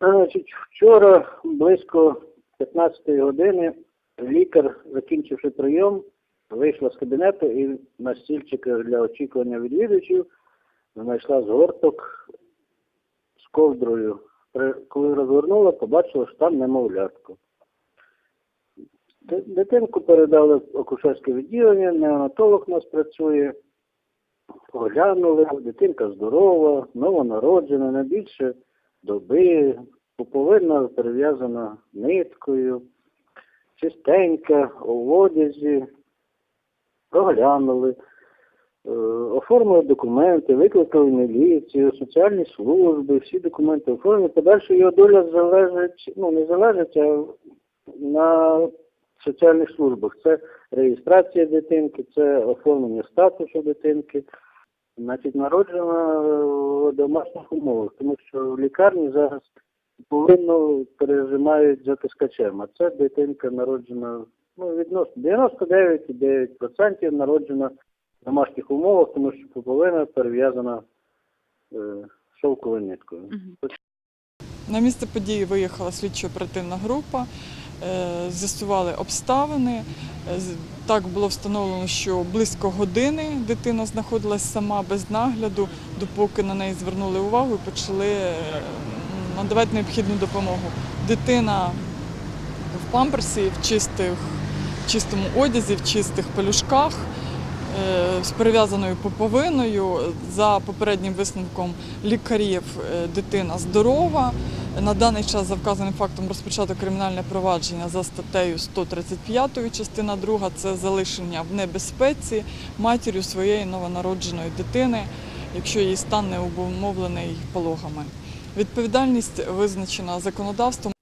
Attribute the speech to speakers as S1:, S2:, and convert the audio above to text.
S1: Значить, вчора близько 15 години лікар, закінчивши прийом, вийшла з кабінету і на стільчиках для очікування відвідувачів знайшла згорток з ковдрою. Коли розгорнула, побачила, що там немовлятко. Ди- Дитинку передали в акушерське відділення, неонатолог у нас працює. Оглянули, дитинка здорова, новонароджена, не більше доби, пуповина перев'язана ниткою, чистенька, у одязі, проглянули, е, оформили документи, викликали міліцію, соціальні служби, всі документи оформили. Подальше його доля залежить, ну не залежить, а на соціальних службах. Це реєстрація дитинки, це оформлення статусу дитинки. Значить, народжена в домашніх умовах, тому що в лікарні зараз повинно пережимають затискачем, а це дитинка народжена ну, відносно 99,9% народжена в домашніх умовах, тому що пуповина перев'язана е, шовковою ниткою.
S2: На місце події виїхала слідчо-оперативна група, е, з'ясували обставини. Е, Так було встановлено, що близько години дитина знаходилась сама без нагляду, допоки на неї звернули увагу і почали е, надавати необхідну допомогу. Дитина в памперсі, в чистих, в чистому одязі, в чистих пелюшках е, з перев'язаною поповиною. За попереднім висновком лікарів е, дитина здорова. На даний час за вказаним фактом розпочато кримінальне провадження за статтею 135 частина 2 – це залишення в небезпеці матір'ю своєї новонародженої дитини, якщо її стан не обумовлений пологами. Відповідальність визначена законодавством.